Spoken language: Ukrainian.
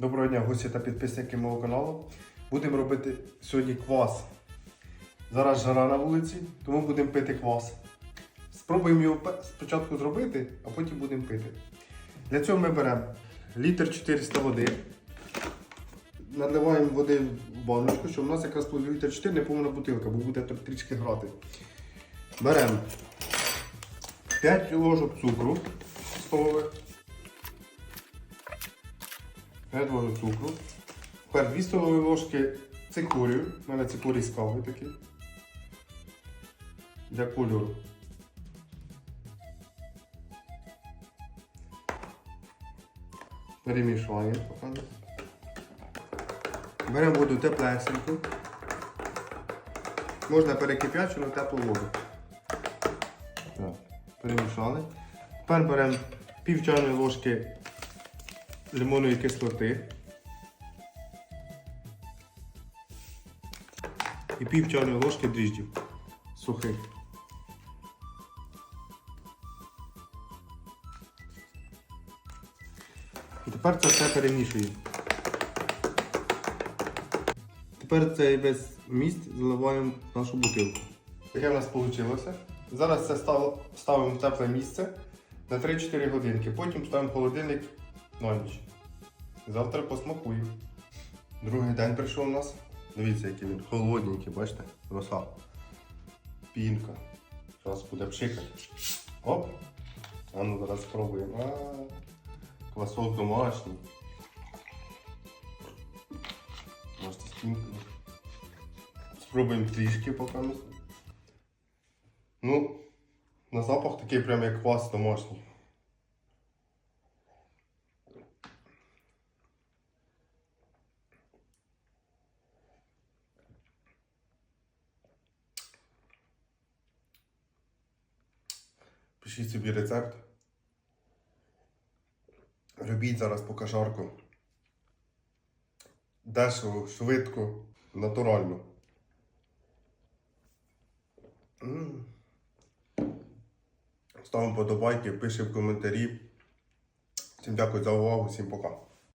Доброго дня, гості та підписники мого каналу. Будемо робити сьогодні квас. Зараз жара на вулиці, тому будемо пити квас. Спробуємо його спочатку зробити, а потім будемо пити. Для цього ми беремо літр 400 води. Наливаємо води в баночку, щоб у нас якраз тут літр 4 не повна бутилка, бо буде трішки грати. Беремо 5 ложок цукру столових. 5 ложок цукру. Тепер 2 столові ложки цикорію. У мене цикорій з кави. Для кольору. Перемішаємо. поки. Беремо воду теплесеньку. Можна перекип'ячену теплу воду. Перемішали. Тепер беремо пів чайної ложки лимонної кислоти. І пів чайної ложки дріжджів сухих. І тепер це все перемішуємо. Тепер цей весь міст заливаємо в нашу бутилку. Таке в нас вийшло. Зараз це став- ставимо в тепле місце на 3-4 годинки. Потім ставимо холодильник на ніч. Завтра посмакуємо. Другий день прийшов у нас. Дивіться, який він холодненький, бачите? Роса. Пінка. Зараз буде пшикати. Оп! А ну зараз спробуємо. А, Квасок домашній. Можете з. Спробуємо трішки поки. Ну, на запах такий прям як квас домашній. Пишіть собі рецепт. Робіть зараз покажарку. Дешево, швидко, натурально. Ставимо подобайки, пишемо коментарі. Всім дякую за увагу, всім пока.